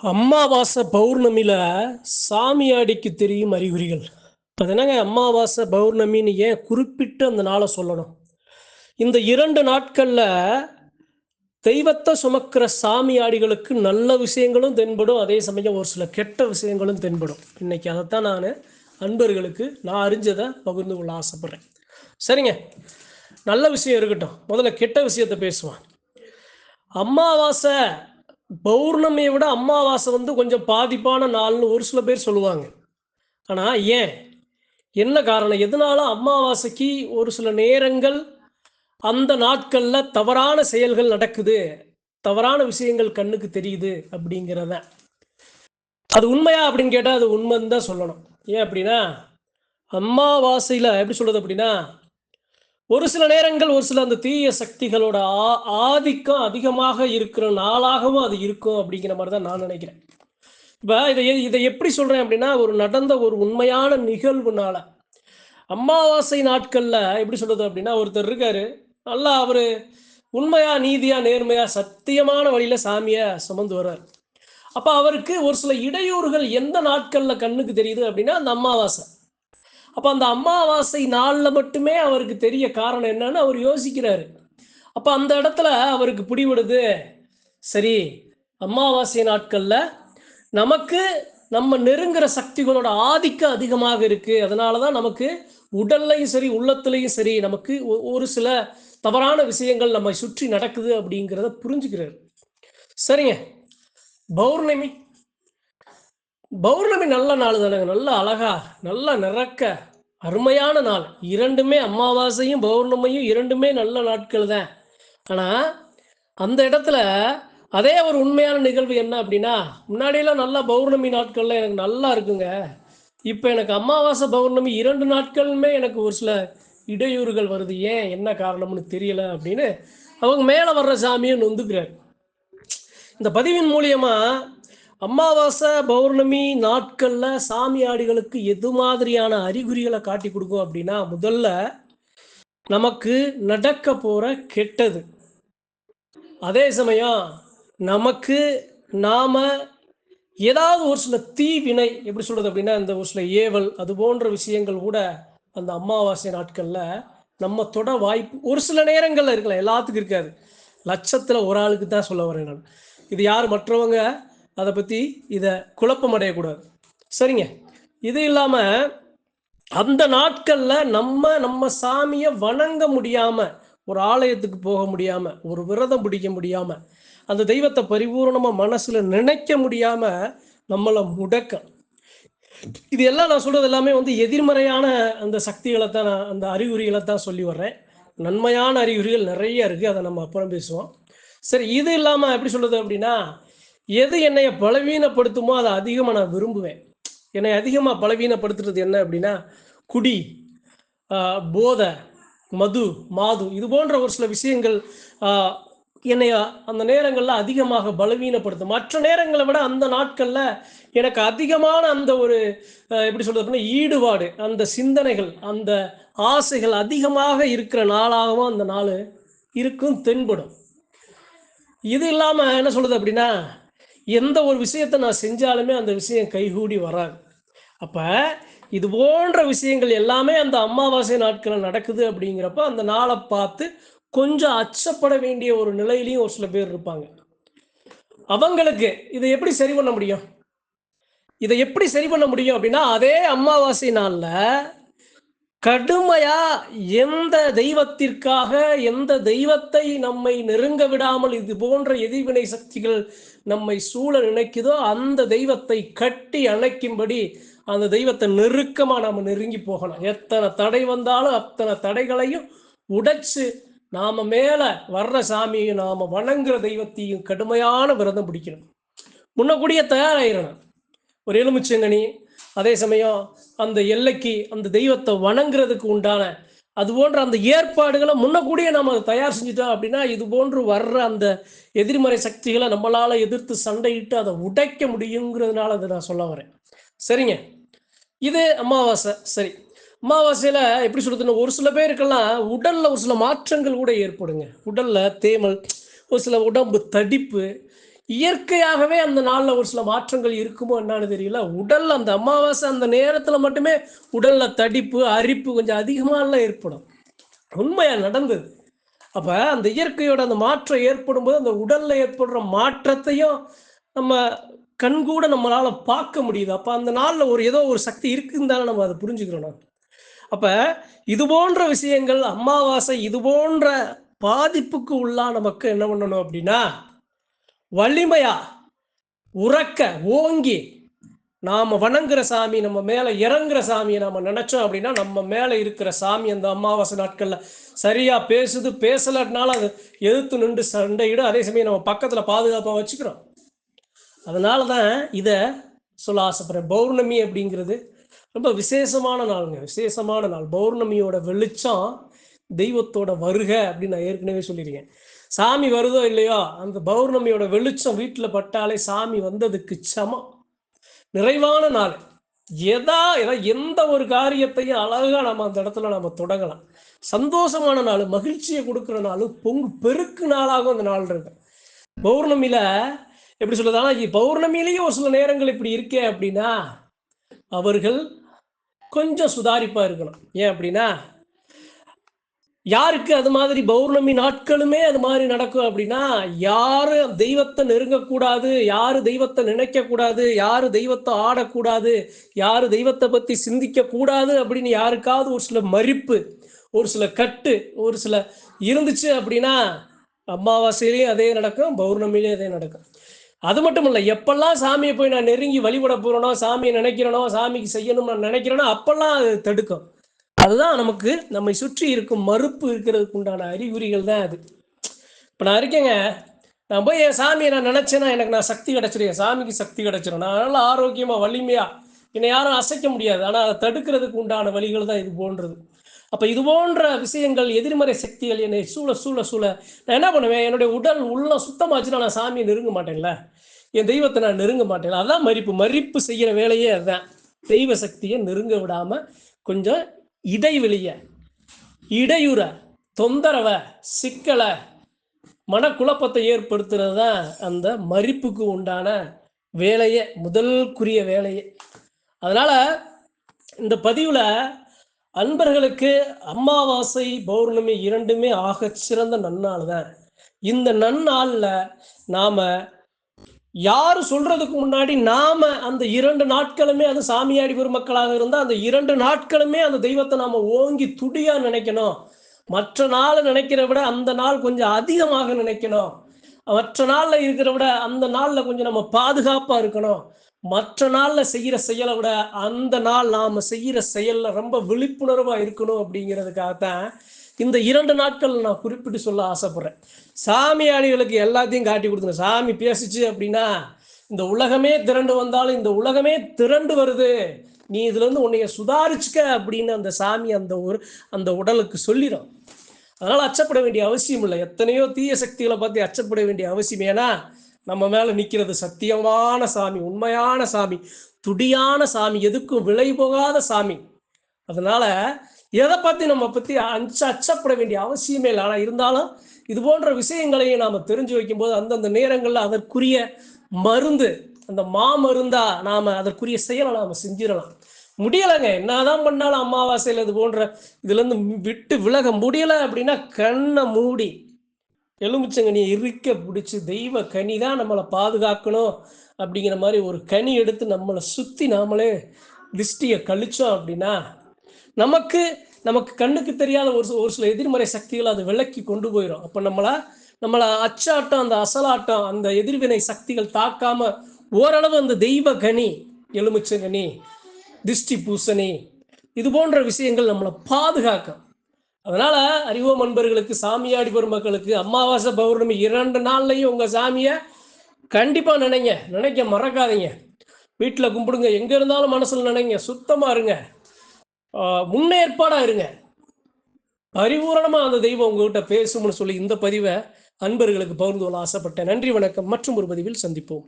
அமாவாசை பௌர்ணமியில் சாமியாடிக்கு தெரியும் அறிகுறிகள். அது என்னங்க அம்மாவாசை பௌர்ணமின்னு ஏன் குறிப்பிட்டு அந்த நாளை சொல்லணும்? இந்த இரண்டு நாட்களில் தெய்வத்தை சுமக்கிற சாமியாடிகளுக்கு நல்ல விஷயங்களும் தென்படும் அதே சமயம் ஒரு சில கெட்ட விஷயங்களும் தென்படும். இன்னைக்கு அதைத்தான் நான் அன்பர்களுக்கு நான் அறிஞ்சதை பகிர்ந்து கொள்ள ஆசைப்பட்றேன். சரிங்க. நல்ல விஷயம் இருக்கட்டும். முதல்ல கெட்ட விஷயத்தை பேசுவான் அமாவாசை பௌர்ணமியை விட அமாவாசை வந்து கொஞ்சம் பாதிப்பான நாள்னு ஒரு சில பேர் சொல்லுவாங்க. ஆனால் ஏன்? என்ன காரணம்? எதனால அமாவாசைக்கு ஒரு சில நேரங்கள் அந்த நாட்களில் தவறான செயல்கள் நடக்குது தவறான விஷயங்கள் கண்ணுக்கு தெரியுது அப்படிங்கிறத. அது உண்மையா அப்படின்னு கேட்டால் அது உண்மைன்னு தான் சொல்லணும். ஏன் அப்படின்னா அமாவாசையில் எப்படி சொல்கிறது அப்படின்னா ஒரு சில நேரங்கள் ஒரு சில அந்த தீய சக்திகளோட ஆ ஆதிக்கம் அதிகமாக இருக்கிற நாளாகவும் அது இருக்கும் அப்படிங்கிற மாதிரி தான் நான் நினைக்கிறேன். இப்போ இதை இதை எப்படி சொல்கிறேன் அப்படின்னா ஒரு நடந்த ஒரு உண்மையான நிகழ்வுனால. அமாவாசை நாட்களில் எப்படி சொல்கிறது அப்படின்னா ஒருத்தர் இருக்காரு. நல்லா அவர் உண்மையா நீதியாக நேர்மையாக சத்தியமான வழியில் சாமியை சுமந்து வர்றார். அப்போ அவருக்கு ஒரு சில இடையூறுகள் எந்த நாட்களில் கண்ணுக்கு தெரியுது அப்படின்னா அந்த அமாவாசை. அப்போ அந்த அமாவாசை நாளில் மட்டுமே அவருக்கு தெரிய காரணம் என்னன்னு அவர் யோசிக்கிறாரு. அப்போ அந்த இடத்துல அவருக்கு பிடிபடுது. சரி அமாவாசை நாட்களில் நமக்கு நம்ம நெருங்குற சக்திகளோட ஆதிக்கம் அதிகமாக இருக்கு. அதனால தான் நமக்கு உடல்லையும் சரி உள்ளத்துலையும் சரி நமக்கு ஒ- ஒரு சில தவறான விஷயங்கள் நம்மை சுற்றி நடக்குது அப்படிங்கிறத புரிஞ்சுக்கிறாரு. சரிங்க. பௌர்ணமி பௌர்ணமி நல்ல நாள் தானங்க. நல்ல அழகா நல்ல நிறக்க அருமையான நாள். இரண்டுமே அமாவாசையும் பௌர்ணமியும் இரண்டுமே நல்ல நாட்கள் தான். ஆனால் அந்த இடத்துல அதே ஒரு உண்மையான நிகழ்வு என்ன அப்படின்னா முன்னாடியெல்லாம் நல்லா பௌர்ணமி நாட்கள்ல எனக்கு நல்லா இருக்குங்க. இப்போ எனக்கு அமாவாசை பௌர்ணமி இரண்டு நாட்களுமே எனக்கு ஒரு சில இடையூறுகள் வருது. ஏன் என்ன காரணம்னு தெரியல அப்படின்னு அவங்க மேலே வர்ற சாமியை நொந்துக்கிறார். இந்த பதிவின் மூலியமாக அமாவாசை பௌர்ணமி நாட்கள்ல சாமியாடிகளுக்கு எது மாதிரியான அறிகுறிகளை காட்டி கொடுக்கும் அப்படின்னா முதல்ல நமக்கு நடக்க போற கெட்டது. அதே சமயம் நமக்கு நாம ஏதாவது ஒரு சில தீவினை எப்படி சொல்றது அப்படின்னா இந்த ஒரு சில ஏவல் அது போன்ற விஷயங்கள் கூட அந்த அமாவாசை நாட்கள்ல நம்ம தொட வாய்ப்பு ஒரு சில நேரங்கள்ல இருக்கலாம். எல்லாத்துக்கும் இருக்காது. லட்சத்துல ஒரு ஆளுக்கு தான் சொல்ல வரேன் நான். இது யார் மற்றவங்க? அதை பற்றி இதை குழப்பம் அடையக்கூடாது சரிங்க. இது இல்லாமல் அந்த நாட்களில் நம்ம நம்ம சாமியை வணங்க முடியாமல் ஒரு ஆலயத்துக்கு போக முடியாமல் ஒரு விரதம் பிடிக்க முடியாமல் அந்த தெய்வத்தை பரிபூர்ணமாக மனசில் நினைக்க முடியாமல் நம்மளை முடக்கம் இது எல்லாம் நான் சொல்கிறது எல்லாமே வந்து எதிர்மறையான அந்த சக்திகளை தான் நான் அந்த அறிகுறிகளை தான் சொல்லி வர்றேன். நன்மையான அறிகுறிகள் நிறைய இருக்குது அதை நம்ம அப்புறம் பேசுவோம். சரி இது இல்லாமல் எப்படி சொல்கிறது அப்படின்னா எது என்னைய பலவீனப்படுத்துமோ அதை அதிகமாக நான் விரும்புவேன். என்னை அதிகமாக பலவீனப்படுத்துறது என்ன அப்படின்னா குடி போதை மது மாது. இது போன்ற ஒரு சில விஷயங்கள் என்னை அந்த நேரங்களில் அதிகமாக பலவீனப்படுத்தும். மற்ற நேரங்களை விட அந்த நாட்களில் எனக்கு அதிகமான அந்த ஒரு எப்படி சொல்றது அப்படின்னா ஈடுபாடு அந்த சிந்தனைகள் அந்த ஆசைகள் அதிகமாக இருக்கிற நாளாகவும் அந்த நாள் இருக்கும் தென்படும். இது இல்லாமல் என்ன சொல்றது அப்படின்னா எந்த ஒரு விஷயத்தை நான் செஞ்சாலுமே அந்த விஷயம் கைகூடி வராது. அப்போ இது போன்ற விஷயங்கள் எல்லாமே அந்த அமாவாசை நாட்களில் நடக்குது அப்படிங்கிறப்ப அந்த நாளை பார்த்து கொஞ்சம் அச்சப்பட வேண்டிய ஒரு நிலையிலையும் ஒரு சில பேர் இருப்பாங்க. அவங்களுக்கு இதை எப்படி சரி பண்ண முடியும்? இதை எப்படி சரி பண்ண முடியும் அப்படின்னா அதே அமாவாசை நாளில் கடுமையா எந்த தெய்வத்திற்காக எந்த தெய்வத்தை நம்மை நெருங்க விடாமல் இது போன்ற எதிர்வினை சக்திகள் நம்மை சூழ நினைக்குதோ அந்த தெய்வத்தை கட்டி அணைக்கும்படி அந்த தெய்வத்தை நெருக்கமாக நாம் நெருங்கி போகலாம் எத்தனை தடை வந்தாலும் அத்தனை தடைகளையும் உடைச்சு நாம மேல வர்ற சாமியையும் நாம வணங்குற தெய்வத்தையும் கடுமையான விரதம் பிடிக்கணும். முன்னக்கூடிய தயாராயிரணும். ஒரு எலுமிச்சங்கனி அதே சமயம் அந்த எல்லைக்கு அந்த தெய்வத்தை வணங்குறதுக்கு உண்டான அது போன்ற அந்த ஏற்பாடுகளை முன்னக்கூடியே நம்ம அதை தயார் செஞ்சுட்டோம் அப்படின்னா இது போன்று வர்ற அந்த எதிர்மறை சக்திகளை நம்மளால் எதிர்த்து சண்டையிட்டு அதை உடைக்க முடியுங்கிறதுனால அதை நான் சொல்ல வரேன். சரிங்க. இது அமாவாசை. சரி. அமாவாசையில் எப்படி சொல்கிறதுன்னா ஒரு சில பேருக்கெல்லாம் உடலில் ஒரு சில மாற்றங்கள் கூட ஏற்படுங்க. உடலில் தேமல் ஒரு சில உடம்பு தடிப்பு இயற்கையாகவே அந்த நாளில் ஒரு சில மாற்றங்கள் இருக்குமோ என்னன்னு தெரியல. உடல் அந்த அமாவாசை அந்த நேரத்தில் மட்டுமே உடலில் தடிப்பு அரிப்பு கொஞ்சம் அதிகமாகலாம் ஏற்படும். உண்மையாக நடந்தது. அப்போ அந்த இயற்கையோட அந்த மாற்றம் ஏற்படும் போது அந்த உடலில் ஏற்படுற மாற்றத்தையும் நம்ம கண்கூட நம்மளால் பார்க்க முடியுது. அப்போ அந்த நாளில் ஒரு ஏதோ ஒரு சக்தி இருக்குன்னு நம்ம அதை புரிஞ்சுக்கிறோம் அப்போ இது போன்ற விஷயங்கள் அமாவாசை இது போன்ற பாதிப்புக்கு உள்ளான மக்கள் என்ன பண்ணணும் அப்படின்னா வலிமையா? உறக்க ஓங்கி நாம் வணங்குற சாமி நம்ம மேலே இறங்குற சாமியை நம்ம நினச்சோம் அப்படின்னா நம்ம மேலே இருக்கிற சாமி அந்த அமாவாசை நாட்களில் சரியாக பேசுது பேசலனால அது எதிர்த்து நின்று சண்டையிடும். அதே சமயம் நம்ம பக்கத்தில் பாதுகாப்பாக வச்சுக்கிறோம். அதனால தான் இதை சொல்ல ஆசைப்படுறேன். பௌர்ணமி அப்படிங்கிறது ரொம்ப விசேஷமான நாளுங்க. விசேஷமான நாள். பௌர்ணமியோட வெளிச்சம் தெய்வத்தோட வருக அப்படின்னு நான் ஏற்கனவே சொல்லியிருக்கேன். சாமி வருதோ இல்லையோ அந்த பௌர்ணமியோட வெளிச்சம் வீட்டில் பட்டாலே சாமி வந்ததுக்கு சமம். நிறைவான நாள். எதா எதா எந்த ஒரு காரியத்தையும் அழகாக நம்ம அந்த இடத்துல நம்ம தொடங்கலாம். சந்தோஷமான நாள் மகிழ்ச்சியை கொடுக்குற நாள் பொங்கு பெருக்கு நாளாகவும் அந்த நாள் இருக்கு. பௌர்ணமியில எப்படி சொல்றது ஆனால் பௌர்ணமியிலேயே ஒரு சில நேரங்கள் இப்படி இருக்கே அப்படின்னா அவர்கள் கொஞ்சம் சுதாரிப்பாக இருக்கணும். ஏன் அப்படின்னா யாருக்கு அது மாதிரி பௌர்ணமி நாட்களுமே அது மாதிரி நடக்கும் அப்படின்னா யாரு தெய்வத்தை நெருங்கக்கூடாது யாரு தெய்வத்தை நினைக்க கூடாது யாரு தெய்வத்தை ஆடக்கூடாது யாரு தெய்வத்தை பத்தி சிந்திக்க கூடாது அப்படின்னு யாருக்காவது ஒரு சில மறிப்பு ஒரு சில கட்டு ஒரு சில இருந்துச்சு அப்படின்னா அமாவாசையிலையும் அதே நடக்கும் பௌர்ணமிலையும் அதே நடக்கும். அது மட்டும் இல்லை எப்பெல்லாம் சாமியை போய் நான் நெருங்கி வழிபட போகிறேனோ சாமியை நினைக்கிறேனோ சாமிக்கு செய்யணும்னு நான் நினைக்கிறேனோ அப்பெல்லாம் அது தடுக்கும். அதுதான் நமக்கு நம்மை சுற்றி இருக்கும் மறுப்பு இருக்கிறதுக்கு உண்டான அறிகுறிகள் தான் அது. இப்போ நான் இருக்கேங்க. நான் போய் என் சாமியை நான் நினைச்சேன்னா எனக்கு நான் சக்தி கிடச்சிடும் என் சாமிக்கு சக்தி கிடச்சிடும் நான் நல்லா ஆரோக்கியமாக வலிமையாக என்னை யாரும் அசைக்க முடியாது. ஆனால் அதை தடுக்கிறதுக்கு உண்டான வழிகள் தான் இது போன்றது. அப்போ இது போன்ற விஷயங்கள் எதிர்மறை சக்திகள் என்னை சூழ சூழ சூழ. நான் என்ன பண்ணுவேன்? என்னுடைய உடல் உள்ளம் சுத்தமாச்சுன்னா நான் சாமியை நெருங்க மாட்டேன்ல. என் தெய்வத்தை நான் நெருங்க மாட்டேன் அதான் மறிப்பு. மறிப்பு செய்கிற வேலையே அதுதான். தெய்வ சக்தியை நெருங்க விடாமல் கொஞ்சம் இடைவெளிய இடையூற தொந்தரவை சிக்கலை மனக்குழப்பத்தை ஏற்படுத்துறது தான் அந்த மறிப்புக்கு உண்டான வேலையே முதல்குரிய வேலையே. அதனால் இந்த பதிவில் அன்பர்களுக்கு அமாவாசை பௌர்ணமி இரண்டுமே ஆகச் சிறந்த நன்னாள் தான் இந்த நன்னாளில் நாம் யாரு சொல்றதுக்கு முன்னாடி நாம அந்த இரண்டு நாட்களுமே அது சாமியாடி பெருமக்களாக இருந்தால் அந்த இரண்டு நாட்களுமே அந்த தெய்வத்தை நாம ஓங்கி துடியா நினைக்கணும். மற்ற நாளை நினைக்கிற விட அந்த நாள் கொஞ்சம் அதிகமாக நினைக்கணும். மற்ற நாள்ல இருக்கிற விட அந்த நாள்ல கொஞ்சம் நம்ம பாதுகாப்பா இருக்கணும். மற்ற நாள்ல செய்யற செயலை விட அந்த நாள் நாம செய்யற செயல்ல ரொம்ப விழிப்புணர்வா இருக்கணும் அப்படிங்கிறதுக்காகத்தான் இந்த இரண்டு நாட்கள் நான் குறிப்பிட்டு சொல்ல ஆசைப்படுறேன். சாமியாடிகளுக்கு எல்லாத்தையும் காட்டி கொடுத்துங்க சாமி பேசிச்சு அப்படின்னா இந்த உலகமே திரண்டு வந்தாலும் இந்த உலகமே திரண்டு வருது. நீ இதுல இருந்து உன்னைய சுதாரிச்சுக்க அப்படின்னு அந்த சாமி அந்த ஒரு அந்த உடலுக்கு சொல்லிடும் அதனால அச்சப்பட வேண்டிய அவசியம் இல்லை. எத்தனையோ தீய சக்திகளை பார்த்து அச்சப்பட வேண்டிய அவசியம். ஏன்னா நம்ம மேல நிக்கிறது சத்தியமான சாமி உண்மையான சாமி துடியான சாமி எதுக்கும் விலை போகாத சாமி. அதனால எதை பத்தி நம்ம பத்தி அச்ச அச்சப்பட வேண்டிய அவசியமே இல்லை. ஆனா இருந்தாலும் இது போன்ற விஷயங்களையும் நாம தெரிஞ்சு வைக்கும்போது அந்தந்த நேரங்கள்ல அதற்குரிய மருந்து அந்த மாமருந்தா நாம அதற்குரிய செயலை நாம செஞ்சிடலாம். முடியலைங்க. என்னதான் பண்ணாலும் அமாவாசையில் இது போன்ற இதுல இருந்து விட்டு விலக முடியல அப்படின்னா கண்ணை மூடி எலுமிச்சங்கனியை இருக்க பிடிச்சி தெய்வ கனி தான் நம்மளை பாதுகாக்கணும் அப்படிங்கிற மாதிரி ஒரு கனி எடுத்து நம்மளை சுத்தி நாமளே திருஷ்டியை கழிச்சோம் அப்படின்னா நமக்கு நமக்கு கண்ணுக்கு தெரியாத ஒரு சில- ஒரு சில எதிர்மறை சக்திகளை அது விலக்கி கொண்டு போயிடும் அப்போ நம்மளை நம்மளை அச்சாட்டம் அந்த அசலாட்டம் அந்த எதிர்வினை சக்திகள் தாக்காம ஓரளவு அந்த தெய்வ கனி எலுமிச்சங்கனி திருஷ்டி பூசணி இது போன்ற விஷயங்கள் நம்மளை பாதுகாக்கும். அதனால அறிவோம் அன்பர்களுக்கு சாமியாடி பெருமக்களுக்கு அமாவாசை பௌர்ணமி இரண்டு நாள்லையும் உங்க சாமியை கண்டிப்பா நினைங்க. நினைக்க மறக்காதீங்க. வீட்டில் கும்பிடுங்க. எங்க இருந்தாலும் மனசுல நினைங்க. சுத்தமா இருங்க. முன்னேற்பாடாக முன்னேற்பாடா இருங்க. பரிபூரணமாக அந்த தெய்வம் உங்ககிட்ட பேசும்னு சொல்லி இந்த பதிவை அன்பர்களுக்கு பகிர்ந்து கொள்ள ஆசைப்பட்டேன். நன்றி வணக்கம். மற்றும் ஒரு பதிவில் சந்திப்போம்.